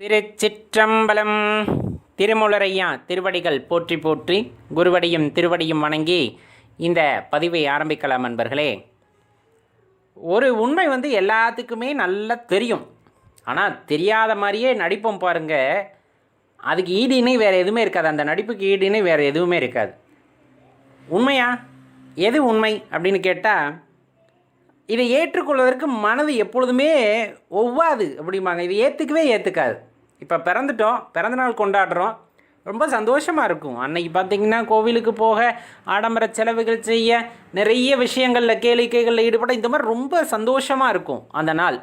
திருச்சிற்றம்பலம். திருமுலரையா திருவடிகள் போற்றி போற்றி குருவடியும் திருவடியும் வணங்கி இந்த பதிவை ஆரம்பிக்கலாம் நண்பர்களே ஒரு உண்மை வந்து எல்லாத்துக்குமே நல்லா தெரியும். ஆனால் தெரியாத மாதிரியே நடிப்போம் பாருங்கள் அதுக்கு ஈடு வேறு எதுவுமே இருக்காது. அந்த நடிப்புக்கு ஈடு வேறு எதுவுமே இருக்காது. உண்மையா? எது உண்மை அப்படின்னு கேட்டால் இதை ஏற்றுக்கொள்வதற்கு மனது எப்பொழுதுமே ஒவ்வாது அப்படிம்பாங்க. இதை ஏற்றுக்கவே ஏற்றுக்காது இப்போ பிறந்துட்டோம் பிறந்த நாள் கொண்டாடுறோம். ரொம்ப சந்தோஷமாக இருக்கும். அன்னைக்கு பார்த்தீங்கன்னா கோவிலுக்கு போக ஆடம்பர செலவுகள் செய்ய நிறைய விஷயங்களில் கேளிக்கைகளில் ஈடுபட இந்த மாதிரி ரொம்ப சந்தோஷமாக இருக்கும் அந்த நாள்.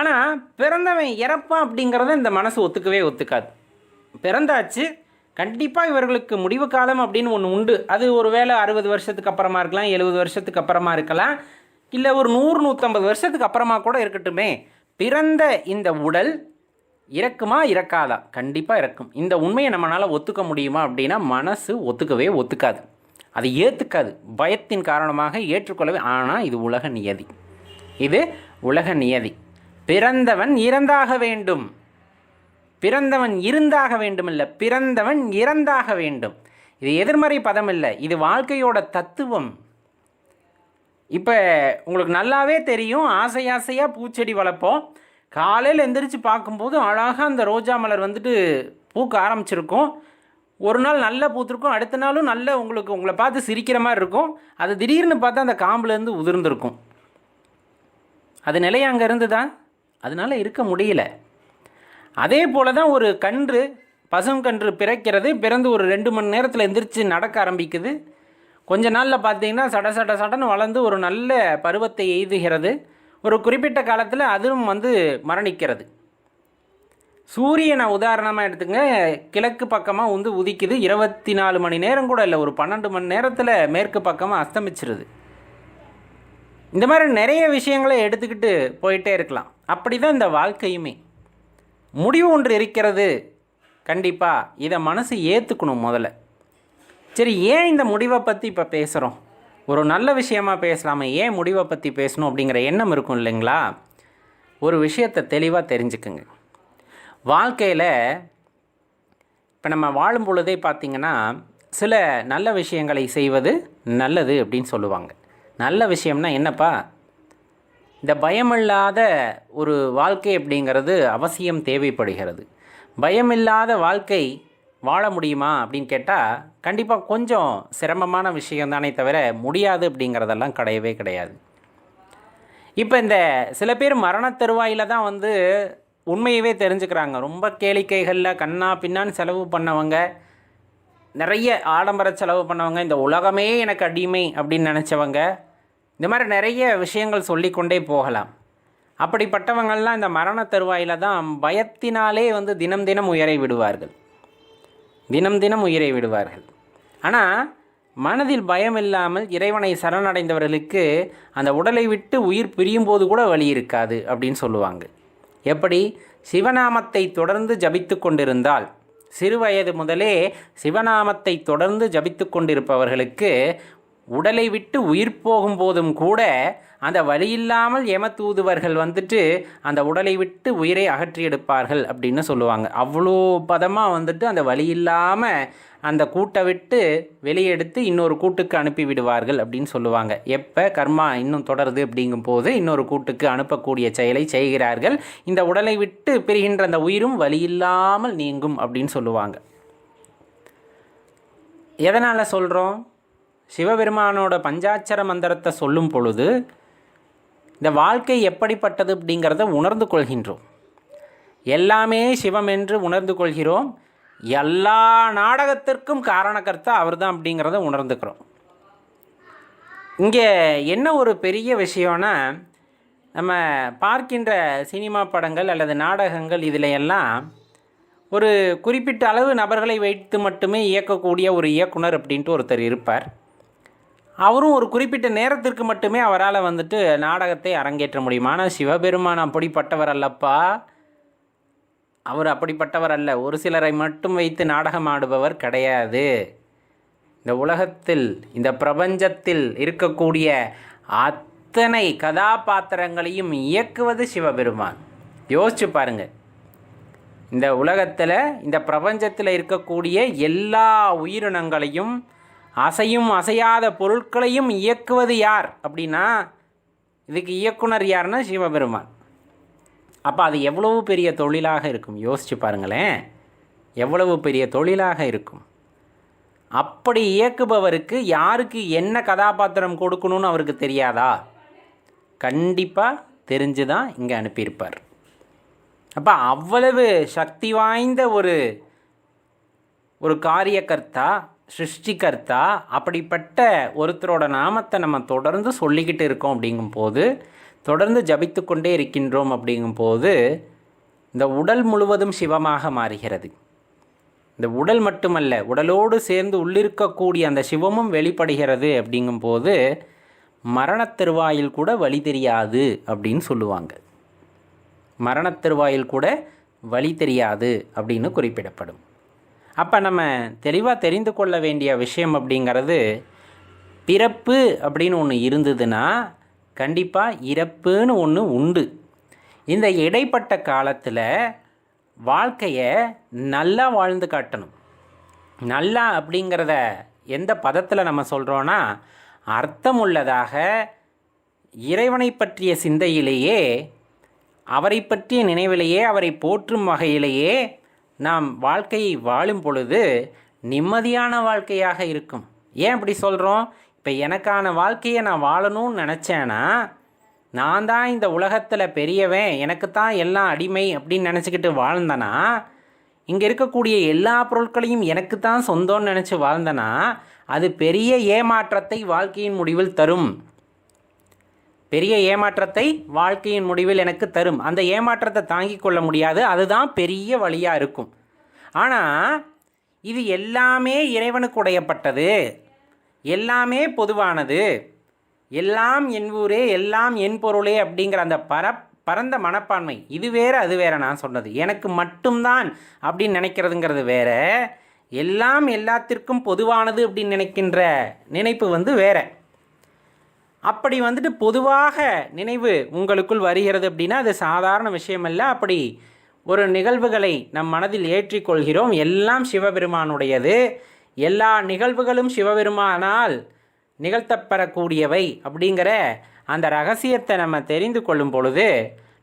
ஆனால் பிறந்தவன் இறப்பான் அப்படிங்கிறத இந்த மனசு ஒத்துக்கவே ஒத்துக்காது. பிறந்தாச்சு கண்டிப்பாக இவர்களுக்கு முடிவு காலம் அப்படின்னு ஒன்று உண்டு. அது ஒரு வேளை அறுபது வருஷத்துக்கு அப்புறமா இருக்கலாம் எழுபது வருஷத்துக்கு அப்புறமா இருக்கலாம் இல்லை ஒரு நூறு நூற்றம்பது வருஷத்துக்கு அப்புறமா கூட இருக்கட்டுமே. பிறந்த இந்த உடல் இறக்குமா இறக்காதா? கண்டிப்பாக இறக்கும். இந்த உண்மையை நம்மளால் ஒத்துக்க முடியுமா அப்படின்னா மனசு ஒத்துக்கவே ஒத்துக்காது. அதை ஏற்றுக்காது பயத்தின் காரணமாக ஏற்றுக்கொள்ளவே ஆனால் இது உலக நியதி. இது உலக நியதி. பிறந்தவன் இறந்தாக வேண்டும். பிறந்தவன் இருந்தாக வேண்டும் இல்லை பிறந்தவன் இறந்தாக வேண்டும். இது எதிர்மறை பதம் இல்லை இது வாழ்க்கையோட தத்துவம். இப்போ உங்களுக்கு நல்லாவே தெரியும். ஆசை ஆசையாக பூச்செடி வளர்ப்போம். காலையில் எந்திரிச்சு பார்க்கும்போது அழகாக அந்த ரோஜா மலர் வந்துட்டு பூக்க ஆரம்பிச்சிருக்கும். ஒரு நாள் நல்லா பூத்திருக்கும் அடுத்த நாளும் நல்ல உங்களுக்கு உங்களை பார்த்து சிரிக்கிற மாதிரி இருக்கும். அது திடீர்னு பார்த்தா அந்த காம்புலேருந்து உதிர்ந்திருக்கும். அது நிலையம் அங்கே இருந்துதா அதனால இருக்க முடியல. அதே போல தான் ஒரு கன்று பசுங்கன்று பிறக்கிறது. பிறந்து ஒரு ரெண்டு மணி நேரத்தில் எந்திரிச்சு நடக்க ஆரம்பிக்குது. கொஞ்ச நாளில் பார்த்தீங்கன்னா சட சட சடன்னு வளர்ந்து ஒரு நல்ல பருவத்தை எய்துகிறது. ஒரு குறிப்பிட்ட காலத்தில் அதுவும் வந்து மரணிக்கிறது. சூரியனை உதாரணமாக எடுத்துங்க கிழக்கு பக்கமாக வந்து உதிக்குது இருபத்தி நாலு மணி நேரம் கூட இல்லை ஒரு பன்னெண்டு மணி நேரத்தில் மேற்கு பக்கமாக அஸ்தமிச்சிருது. இந்த மாதிரி நிறைய விஷயங்களை எடுத்துக்கிட்டு போயிட்டே இருக்கலாம். அப்படி தான் இந்த வாழ்க்கையுமே. முடிவு ஒன்று இருக்கிறது. கண்டிப்பாக இதை மனசு ஏற்றுக்கணும் முதல்ல. சரி ஏன் இந்த முடிவை பற்றி இப்போ பேசுகிறோம் ஒரு நல்ல விஷயமாக பேசலாமே ஏன் முடிவை பற்றி பேசணும் அப்படிங்கிற எண்ணம் இருக்கும் இல்லைங்களா? ஒரு விஷயத்தை தெளிவாக தெரிஞ்சுக்குங்க. வாழ்க்கையில் இப்போ நம்ம வாழும் பொழுதே பார்த்திங்கன்னா சில நல்ல விஷயங்களை செய்வது நல்லது அப்படின்னு சொல்லுவாங்க. நல்ல விஷயம்னா என்னப்பா? இந்த பயமில்லாத ஒரு வாழ்க்கை அப்படிங்கிறது அவசியம் தேவைப்படுகிறது. பயமில்லாத வாழ்க்கை வாழ முடியுமா அப்படின்னு கேட்டால் கண்டிப்பாக கொஞ்சம் சிரமமான விஷயம் தானே தவிர முடியாது அப்படிங்கிறதெல்லாம் கிடையவே கிடையாது. இப்போ இந்த சில பேர் மரண தருவாயில் தான் வந்து உண்மையவே தெரிஞ்சுக்கிறாங்க. ரொம்ப கேளிக்கைகளில் கண்ணா பின்னான்னு செலவு பண்ணவங்க நிறைய ஆடம்பர செலவு பண்ணவங்க இந்த உலகமே எனக்கு அடிமை அப்படின்னு நினச்சவங்க இந்த மாதிரி நிறைய விஷயங்கள் சொல்லிக்கொண்டே போகலாம். அப்படிப்பட்டவங்கள்லாம் இந்த மரண தருவாயில் தான் பயத்தினாலே வந்து தினம் தினம் உயரை விடுவார்கள். தினம் தினம் உயிரை விடுவார்கள். ஆனால் மனதில் பயம் இல்லாமல் இறைவனை சரணடைந்தவர்களுக்கு அந்த உடலை விட்டு உயிர் பிரியும் போது கூட வழி இருக்காது அப்படின்னு சொல்லுவாங்க. எப்படி? சிவநாமத்தை தொடர்ந்து ஜபித்து கொண்டிருந்தால் சிறுவயது முதலே சிவநாமத்தை தொடர்ந்து ஜபித்து கொண்டிருப்பவர்களுக்கு உடலை விட்டு உயிர் போகும்போதும் கூட அந்த வழியில்லாமல் எமத்தூதுவர்கள் வந்துட்டு அந்த உடலை விட்டு உயிரை அகற்றி எடுப்பார்கள் அப்படின்னு சொல்லுவாங்க. அவ்வளோ பதமாக வந்துட்டு அந்த வழி இல்லாமல் அந்த கூட்டை விட்டு வெளியெடுத்து இன்னொரு கூட்டுக்கு அனுப்பி விடுவார்கள் அப்படின்னு சொல்லுவாங்க. எப்போ? கர்மா இன்னும் தொடருது அப்படிங்கும் போது இன்னொரு கூட்டுக்கு அனுப்பக்கூடிய செயலை செய்கிறார்கள். இந்த உடலை விட்டு பிரிகின்ற அந்த உயிரும் வழியில்லாமல் நீங்கும் அப்படின்னு சொல்லுவாங்க. எதனால் சொல்கிறோம் சிவபெருமானோட பஞ்சாட்சர மந்திரத்தை சொல்லும் பொழுது இந்த வாழ்க்கை எப்படிப்பட்டது அப்படிங்கிறத உணர்ந்து கொள்கின்றோம். எல்லாமே சிவம் என்று உணர்ந்து கொள்கிறோம். எல்லா நாடகத்திற்கும் காரணக்கர்த்தா அவர் தான் அப்படிங்கிறத உணர்ந்துக்கிறோம். இங்கே என்ன ஒரு பெரிய விஷயம்னா நம்ம பார்க்கின்ற சினிமா படங்கள் அல்லது நாடகங்கள் இதில் எல்லாம் ஒரு குறிப்பிட்ட அளவு நபர்களை வைத்து மட்டுமே இயக்கக்கூடிய ஒரு இயக்குனர் அப்படின்ட்டு ஒருத்தர் இருப்பார். அவரும் ஒரு குறிப்பிட்ட நேரத்திற்கு மட்டுமே அவரால் வந்துட்டு நாடகத்தை அரங்கேற்ற முடியும்? ஆனால் சிவபெருமான் அப்படிப்பட்டவர் அல்லப்பா. அவர் அப்படிப்பட்டவர் அல்ல. ஒரு சிலரை மட்டும் வைத்து நாடகம் ஆடுபவர் கிடையாது. இந்த உலகத்தில் இந்த பிரபஞ்சத்தில் இருக்கக்கூடிய அத்தனை கதாபாத்திரங்களையும் இயக்குவது சிவபெருமான். யோசிச்சு பாருங்கள் இந்த உலகத்தில் இந்த பிரபஞ்சத்தில் இருக்கக்கூடிய எல்லா உயிரினங்களையும் அசையும் அசையாத பொருட்களையும் இயக்குவது யார்? அப்படின்னா இதுக்கு இயக்குனர் யாருன்னா சிவபெருமான். அப்போ அது எவ்வளவு பெரிய தொழிலாக இருக்கும்? யோசிச்சு பாருங்களேன். எவ்வளவு பெரிய தொழிலாக இருக்கும்? அப்படி இயக்குபவருக்கு யாருக்கு என்ன கதாபாத்திரம் கொடுக்கணும்னு அவருக்கு தெரியாதா? கண்டிப்பாக தெரிஞ்சு தான் இங்கே அனுப்பியிருப்பார். அப்போ அவ்வளவு சக்தி வாய்ந்த ஒரு ஒரு காரியகர்த்தா சிருஷ்டிகர்த்தா அப்படிப்பட்ட ஒருத்தரோட நாமத்தை நம்ம தொடர்ந்து சொல்லிக்கிட்டு இருக்கோம் அப்படிங்கும்போது தொடர்ந்து ஜபித்து கொண்டே இருக்கின்றோம் அப்படிங்கும்போது இந்த உடல் முழுவதும் சிவமாக மாறுகிறது. இந்த உடல் மட்டுமல்ல உடலோடு சேர்ந்து உள்ளிருக்கக்கூடிய அந்த சிவமும் வெளிப்படுகிறது அப்படிங்கும்போது மரணத்திருவாயில் கூட வழி தெரியாது அப்படின்னு சொல்லுவாங்க. மரணத்திருவாயில் கூட வழி தெரியாது அப்படின்னு குறிப்பிடப்படும். அப்போ நம்ம தெளிவாக தெரிந்து கொள்ள வேண்டிய விஷயம் அப்படிங்கிறது பிறப்பு அப்படின்னு ஒன்று இருந்ததுன்னா கண்டிப்பாக இறப்புன்னு ஒன்று உண்டு. இந்த இடைப்பட்ட காலத்தில் வாழ்க்கையை நல்லா வாழ்ந்து காட்டணும். நல்லா அப்படிங்கிறத எந்த பதத்தில் நம்ம சொல்கிறோன்னா அர்த்தமுள்ளதாக இறைவனை பற்றிய சிந்தையிலேயே அவரை பற்றிய நினைவிலேயே அவரை போற்றும் வகையிலேயே நாம் வாழ்க்கையை வாழும் பொழுது நிம்மதியான வாழ்க்கையாக இருக்கும். ஏன் அப்படி சொல்கிறோம் இப்போ எனக்கான வாழ்க்கையை நான் வாழணும்னு நினச்சேன்னா நான் தான் இந்த உலகத்தில் பெரியவன் எனக்கு தான் எல்லாம் அடிமை அப்படின்னு நினச்சிக்கிட்டு வாழ்ந்தனா இங்கே இருக்கக்கூடிய எல்லா பொருட்களையும் எனக்கு தான் சொந்தம்னு நினச்சி வாழ்ந்தனா அது பெரிய ஏமாற்றத்தை வாழ்க்கையின் முடிவில் தரும். பெரிய ஏமாற்றத்தை வாழ்க்கையின் முடிவில் எனக்கு தரும். அந்த ஏமாற்றத்தை தாங்கிக் கொள்ள முடியாது. அதுதான் பெரிய வழியாக இருக்கும். ஆனால் இது எல்லாமே இறைவனுக்கு உடையப்பட்டது. எல்லாமே பொதுவானது. எல்லாம் என் ஊரே எல்லாம் என் பொருளே அப்படிங்கிற அந்த பர பரந்த மனப்பான்மை. இது வேற அது வேற நான் சொன்னது. எனக்கு மட்டும்தான் அப்படின்னு நினைக்கிறதுங்கிறது வேற. எல்லாம் எல்லாத்திற்கும் பொதுவானது அப்படின்னு நினைக்கின்ற நினைப்பு வந்து வேறு. அப்படி வந்துட்டு பொதுவாக நினைவு உங்களுக்குள் வருகிறது அப்படின்னா அது சாதாரண விஷயமல்ல. அப்படி ஒரு நிகழ்வுகளை நம் மனதில் ஏற்றிக்கொள்கிறோம். எல்லாம் சிவபெருமானுடையது. எல்லா நிகழ்வுகளும் சிவபெருமானால் நிகழ்த்தப்பெறக்கூடியவை அப்படிங்கிற அந்த ரகசியத்தை நம்ம தெரிந்து கொள்ளும் பொழுது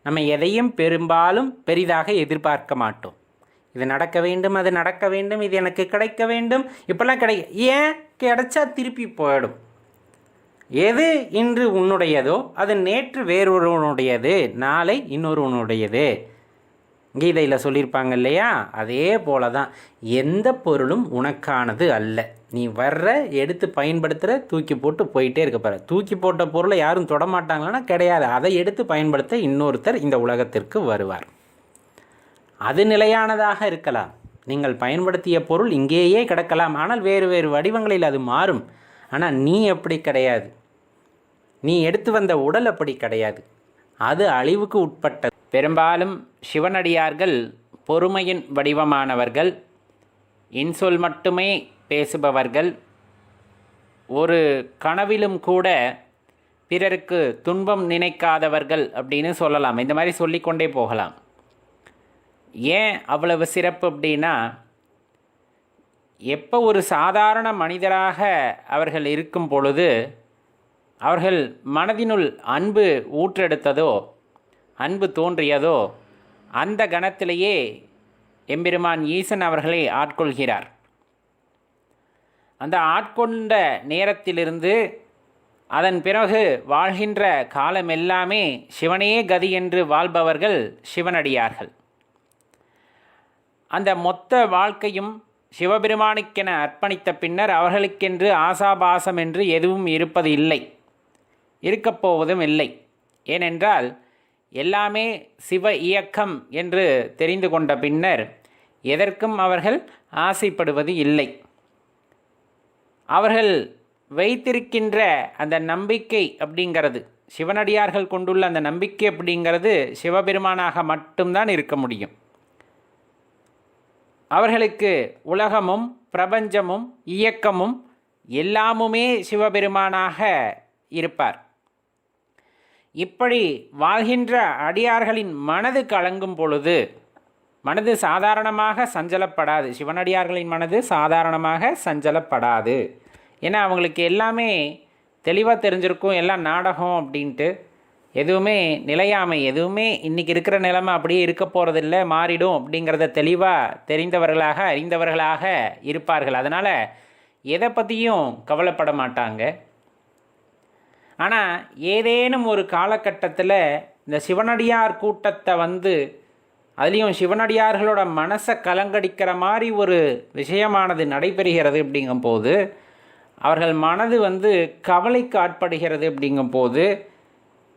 நம்ம எதையும் பெரும்பாலும் பெரிதாக எதிர்பார்க்க மாட்டோம். இது நடக்க வேண்டும் அது நடக்க வேண்டும் இது எனக்கு கிடைக்க வேண்டும். இப்போல்லாம் கிடை ஏன் கிடைச்சா திருப்பி போயிடும். எது இன்று உன்னுடையதோ அது நேற்று வேறொருவனுடையது நாளை இன்னொருவனுடையது. கீதையில் சொல்லியிருப்பாங்க இல்லையா? அதே போல தான் எந்த பொருளும் உனக்கானது அல்ல. நீ வர்ற எடுத்து பயன்படுத்துகிற தூக்கி போட்டு போயிட்டே இருக்க பாரு தூக்கி போட்ட பொருளை யாரும் தொடமாட்டாங்களான்னா கிடையாது. அதை எடுத்து பயன்படுத்த இன்னொருத்தர் இந்த உலகத்திற்கு வருவார். அது நிலையானதாக இருக்கலாம். நீங்கள் பயன்படுத்திய பொருள் இங்கேயே கிடக்கலாம். ஆனால் வேறு வேறு வடிவங்களில் அது மாறும். ஆனால் நீ எப்படி கிடையாது. நீ எடுத்து வந்த உடல் அப்படி கிடையாது. அது அழிவுக்கு உட்பட்டது. பெரும்பாலும் சிவனடியார்கள் பொறுமையின் வடிவமானவர்கள் இன்சொல் மட்டுமே பேசுபவர்கள். ஒரு கனவிலும் கூட பிறருக்கு துன்பம் நினைக்காதவர்கள் அப்படின்னு சொல்லலாம். இந்த மாதிரி சொல்லிக்கொண்டே போகலாம். ஏன் அவ்வளவு சிறப்பு அப்படின்னா எப்போ ஒரு சாதாரண மனிதராக அவர்கள் இருக்கும் பொழுது அவர்கள் மனதினுள் அன்பு ஊற்றெடுத்ததோ அன்பு தோன்றியதோ அந்த கணத்திலேயே எம்பெருமான் ஈசன் அவர்களை ஆட்கொள்கிறார். அந்த ஆட்கொண்ட நேரத்திலிருந்து அதன் பிறகு வாழ்கின்ற காலம் எல்லாமே சிவனே கதி என்று வாழ்பவர்கள் சிவனடியார்கள். அந்த மொத்த வாழ்க்கையும் சிவபெருமானுக்கென அர்ப்பணித்த பின்னர் அவர்களுக்கென்று ஆசாபாசம் என்று எதுவும் இருப்பது இல்லை இருக்கப்போவதும் இல்லை. ஏனென்றால் எல்லாமே சிவ இயக்கம் என்று தெரிந்து கொண்ட பின்னர் எதற்கும் அவர்கள் ஆசைப்படுவது இல்லை. அவர்கள் வைத்திருக்கின்ற அந்த நம்பிக்கை அப்படிங்கிறது சிவனடியார்கள் கொண்டுள்ள அந்த நம்பிக்கை அப்படிங்கிறது சிவபெருமானாக மட்டும்தான் இருக்க முடியும். அவர்களுக்கு உலகமும் பிரபஞ்சமும் இயக்கமும் எல்லாமுமே சிவபெருமானாக இருப்பார். இப்படி வாழ்கின்ற அடியார்களின் மனது கலங்கும் பொழுது மனது சாதாரணமாக சஞ்சலப்படாது. சிவனடியார்களின் மனது சாதாரணமாக சஞ்சலப்படாது. ஏன்னா அவங்களுக்கு எல்லாமே தெளிவாக தெரிஞ்சிருக்கும் எல்லாம் நாடகம் அப்படின்ட்டு. எதுவுமே நிலையாமை எதுவுமே இன்றைக்கி இருக்கிற நிலைமை அப்படியே இருக்க போகிறதில்ல மாறிடும் அப்படிங்கிறத தெளிவாக தெரிந்தவர்களாக அறிந்தவர்களாக இருப்பார்கள். அதனால் எதை பற்றியும் கவலைப்பட மாட்டாங்க. ஆனால் ஏதேனும் ஒரு காலகட்டத்தில் இந்த சிவனடியார் கூட்டத்தை வந்து அதுலேயும் சிவனடியார்களோட மனசை கலங்கடிக்கிற மாதிரி ஒரு விஷயமானது நடைபெறுகிறது அப்படிங்கும்போது அவர்கள் மனது வந்து கவலைக்கு ஆட்படுகிறது அப்படிங்கும்போது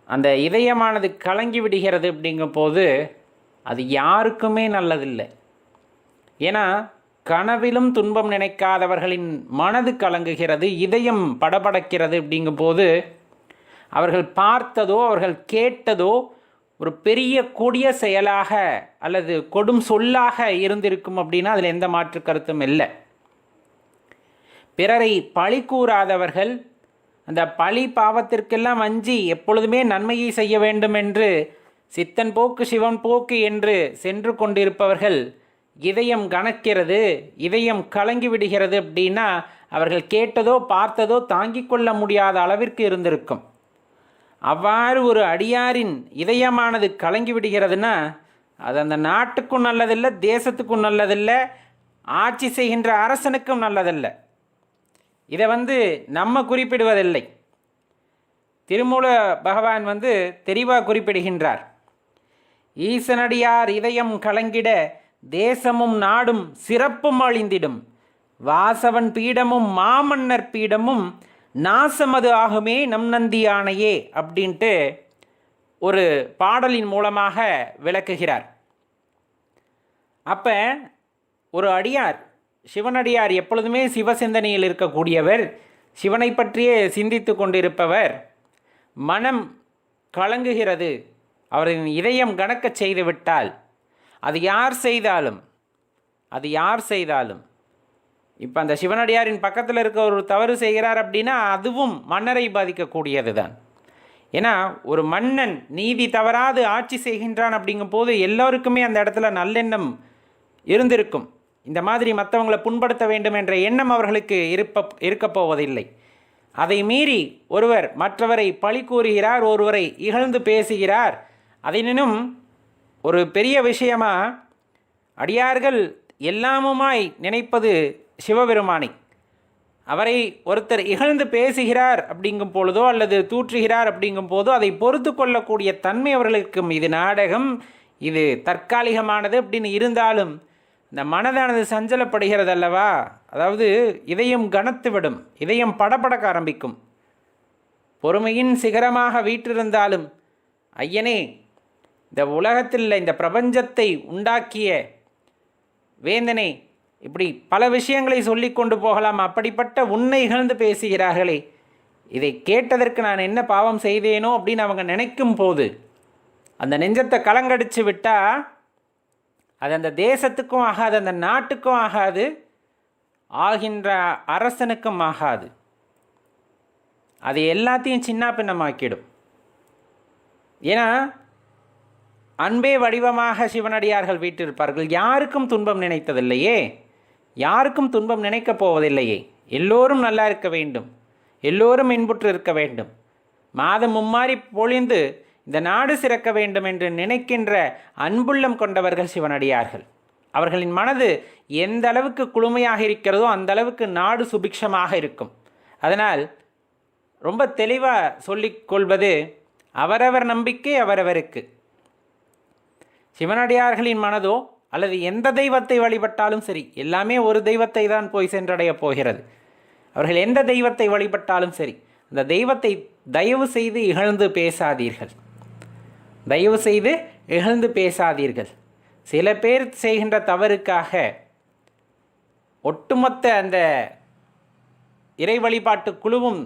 அந்த இதயமானது கலங்கி விடுகிறது அப்படிங்கும்போது அது யாருக்குமே நல்லதில்லை. ஏன்னா கனவிலும் துன்பம் நினைக்காதவர்களின் மனது கலங்குகிறது இதயம் படபடக்கிறது அப்படிங்கும்போது அவர்கள் பார்த்ததோ அவர்கள் கேட்டதோ ஒரு பெரிய கொடிய செயலாக அல்லது கொடும் சொல்லாக இருந்திருக்கும் அப்படின்னா அதில் எந்த மாற்று கருத்தும் இல்லை. பிறரை பழி கூறாதவர்கள் அந்த பழி பாவத்திற்கெல்லாம் வஞ்சி எப்பொழுதுமே நன்மையை செய்ய வேண்டும் என்று சித்தன் போக்கு சிவன் போக்கு என்று சென்று கொண்டிருப்பவர்கள் இதயம் கணக்கிறது இதயம் கலங்கி விடுகிறது அப்படின்னா அவர்கள் கேட்டதோ பார்த்ததோ தாங்கிக் கொள்ள முடியாத அளவிற்கு இருந்திருக்கும். அவ்வாறு ஒரு அடியாரின் இதயமானது கலங்கி விடுகிறதுனா அது அந்த நாட்டுக்கும் நல்லதில்லை தேசத்துக்கும் நல்லதில்லை ஆட்சி செய்கின்ற அரசனுக்கும் நல்லதல்ல. இதை வந்து நம்ம குறிப்பிடுவதில்லை. திருமூல பகவான் வந்து தெளிவாக குறிப்பிடுகின்றார். ஈசனடியார் இதயம் கலங்கிட தேசமும் நாடும் சிறப்பும் அழிந்திடும். வாசவன் பீடமும் மாமன்னர் பீடமும் நாசமது ஆகுமே நம் நந்தி அப்படின்ட்டு ஒரு பாடலின் மூலமாக விளக்குகிறார். அப்போ ஒரு அடியார் சிவனடியார் எப்பொழுதுமே சிவசிந்தனையில் இருக்கக்கூடியவர் சிவனை பற்றியே சிந்தித்து கொண்டிருப்பவர் மனம் கலங்குகிறது அவரின் இதயம் கணக்கச் செய்துவிட்டால் அது யார் செய்தாலும் அது யார் செய்தாலும் இப்போ அந்த சிவனடியாரின் பக்கத்தில் இருக்க ஒரு தவறு செய்கிறார் அப்படின்னா அதுவும் மன்னரை பாதிக்கக்கூடியது தான் ஏன்னா ஒரு மன்னன் நீதி தவறாது ஆட்சி செய்கின்றான் அப்படிங்கும் போது எல்லோருக்குமே அந்த இடத்துல நல்லெண்ணம் இருந்திருக்கும். இந்த மாதிரி மற்றவங்களை புண்படுத்த வேண்டும் என்ற எண்ணம் அவர்களுக்கு இருப்ப இருக்கப் போவதில்லை. அதை மீறி ஒருவர் மற்றவரை பழி கூறுகிறார் ஒருவரை இகழ்ந்து பேசுகிறார். அதனினும் ஒரு பெரிய விஷயமா அடியார்கள் எல்லாமுமாய் நினைப்பது சிவபெருமானை. அவரை ஒருத்தர் இகழ்ந்து பேசுகிறார் அப்படிங்கும் பொழுதோ அல்லது தூற்றுகிறார் அப்படிங்கும் போதோ அதை பொறுத்து கொள்ளக்கூடிய தன்மை அவர்களுக்கும் இது நாடகம். இது தற்காலிகமானது அப்படின்னு இருந்தாலும் இந்த மனதானது சஞ்சலப்படுகிறது அல்லவா? அதாவது இதயம் கனத்துவிடும் இதயம் படபடக்க ஆரம்பிக்கும். பொறுமையின் சிகரமாக வீற்றிருந்தாலும் ஐயனே இந்த உலகத்தில் இந்த பிரபஞ்சத்தை உண்டாக்கிய வேந்தனே இப்படி பல விஷயங்களை சொல்லி கொண்டு போகலாம். அப்படிப்பட்ட உன்னை இகழ்ந்து பேசுகிறார்களே. இதை கேட்டதற்கு நான் என்ன பாவம் செய்தேனோ அப்படின்னு அவங்க நினைக்கும் போது அந்த நெஞ்சத்தை கலங்கடிச்சு விட்டால் அது அந்த தேசத்துக்கும் ஆகாது அந்த நாட்டுக்கும் ஆகாது ஆகின்ற அரசனுக்கும் ஆகாது. அது எல்லாத்தையும் சின்ன பின்னமாக்கிடும். ஏன்னா அன்பே வடிவமாக சிவனடியார்கள் வீட்டிருப்பார்கள். யாருக்கும் துன்பம் நினைத்ததில்லையே. யாருக்கும் துன்பம் நினைக்கப் போவதில்லையே. எல்லோரும் நல்லா இருக்க வேண்டும். எல்லோரும் இன்புற்று இருக்க வேண்டும். மாதம் மும்மாறி பொழிந்து இந்த நாடு சிறக்க வேண்டும் என்று நினைக்கின்ற அன்புள்ளம் கொண்டவர்கள் சிவனடியார்கள். அவர்களின் மனது எந்த அளவுக்கு குளுமையாக இருக்கிறதோ அந்த அளவுக்கு நாடு சுபிக்ஷமாக இருக்கும். அதனால் ரொம்ப தெளிவாக சொல்லிக்கொள்வது அவரவர் நம்பிக்கை அவரவருக்கு. சிவனடியார்களின் மனதோ அல்லது எந்த தெய்வத்தை வழிபட்டாலும் சரி எல்லாமே ஒரு தெய்வத்தை தான் போய் சென்றடைய போகிறது. அவர்கள் எந்த தெய்வத்தை வழிபட்டாலும் சரி அந்த தெய்வத்தை தயவு செய்து இகழ்ந்து பேசாதீர்கள். தயவு செய்து இகழ்ந்து பேசாதீர்கள். சில பேர் செய்கின்ற தவறுக்காக ஒட்டுமொத்த அந்த இறை வழிபாட்டு குழுவும்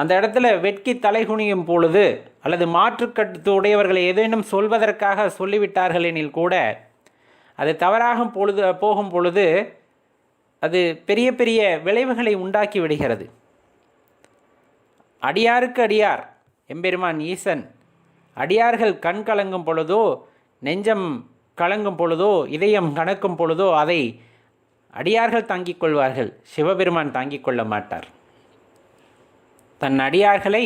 அந்த இடத்துல வெட்கி தலைகுனியும் பொழுது அல்லது மாற்றுக்கட்டு உடையவர்களை ஏதேனும் சொல்வதற்காக சொல்லிவிட்டார்கள் எனில் கூட அது தவறாகும் பொழுது போகும் பொழுது அது பெரிய பெரிய விளைவுகளை உண்டாக்கி விடுகிறது. அடியாருக்கு அடியார் எம்பெருமான் ஈசன் அடியார்கள் கண் கலங்கும் பொழுதோ நெஞ்சம் கலங்கும் பொழுதோ இதயம் கணக்கும் பொழுதோ அதை அடியார்கள் தாங்கிக் கொள்வார்கள் சிவபெருமான் தாங்கிக் கொள்ள மாட்டார். தன் அடியார்களை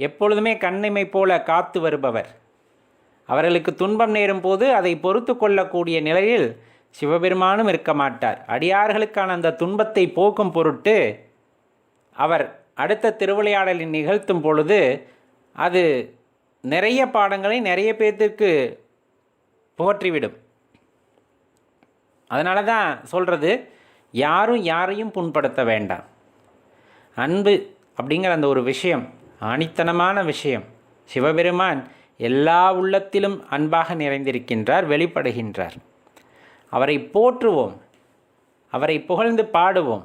எப்பொழுதுமே கண்ணிமை போல காத்து வருபவர். அவர்களுக்கு துன்பம் நேரும் போது அதை பொறுத்து கொள்ளக்கூடிய நிலையில் சிவபெருமானும் இருக்க மாட்டார். அடியார்களுக்கான அந்த துன்பத்தை போக்கும் பொருட்டு அவர் அடுத்த திருவிளையாடலை நிகழ்த்தும் பொழுது அது நிறைய பாடங்களை நிறைய பேர்த்திற்கு புகற்றிவிடும் அதனால தான் சொல்கிறது யாரும் யாரையும் புண்படுத்த வேண்டாம். அன்பு அப்படிங்கிற அந்த ஒரு விஷயம் ஆணித்தனமான விஷயம். சிவபெருமான் எல்லா உள்ளத்திலும் அன்பாக நிறைந்திருக்கின்றார் வெளிப்படுகின்றார். அவரை போற்றுவோம் அவரை புகழ்ந்து பாடுவோம்.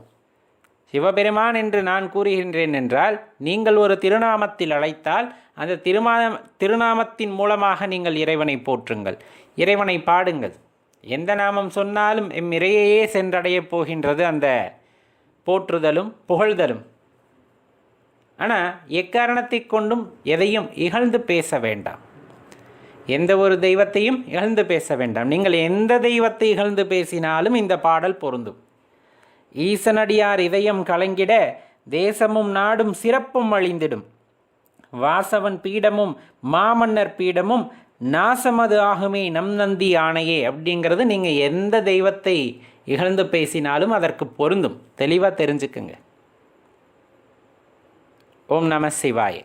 சிவபெருமான் என்று நான் கூறுகின்றேன் என்றால் நீங்கள் ஒரு திருநாமத்தில் அழைத்தால் அந்த திருமா திருநாமத்தின் மூலமாக நீங்கள் இறைவனை போற்றுங்கள் இறைவனை பாடுங்கள். எந்த நாமம் சொன்னாலும் எம் இறையையே சென்றடையப் போகின்றது அந்த போற்றுதலும் புகழ்தலும். ஆனால் எக்காரணத்தை கொண்டும் எதையும் இகழ்ந்து பேச வேண்டாம். எந்த ஒரு தெய்வத்தையும் இகழ்ந்து பேச வேண்டாம். நீங்கள் எந்த தெய்வத்தை இகழ்ந்து பேசினாலும் இந்த பாடல் பொருந்தும். ஈசனடியார் இதயம் கலங்கிட தேசமும் நாடும் சிறப்பும் அழிந்திடும். வாசவன் பீடமும் மாமன்னர் பீடமும் நாசமது ஆகுமே நம் நந்தி ஆணையே அப்படிங்கிறது நீங்கள் எந்த தெய்வத்தை இகழ்ந்து பேசினாலும் அதற்கு பொருந்தும். தெளிவாக தெரிஞ்சுக்குங்க. ओम नमः शिवाय।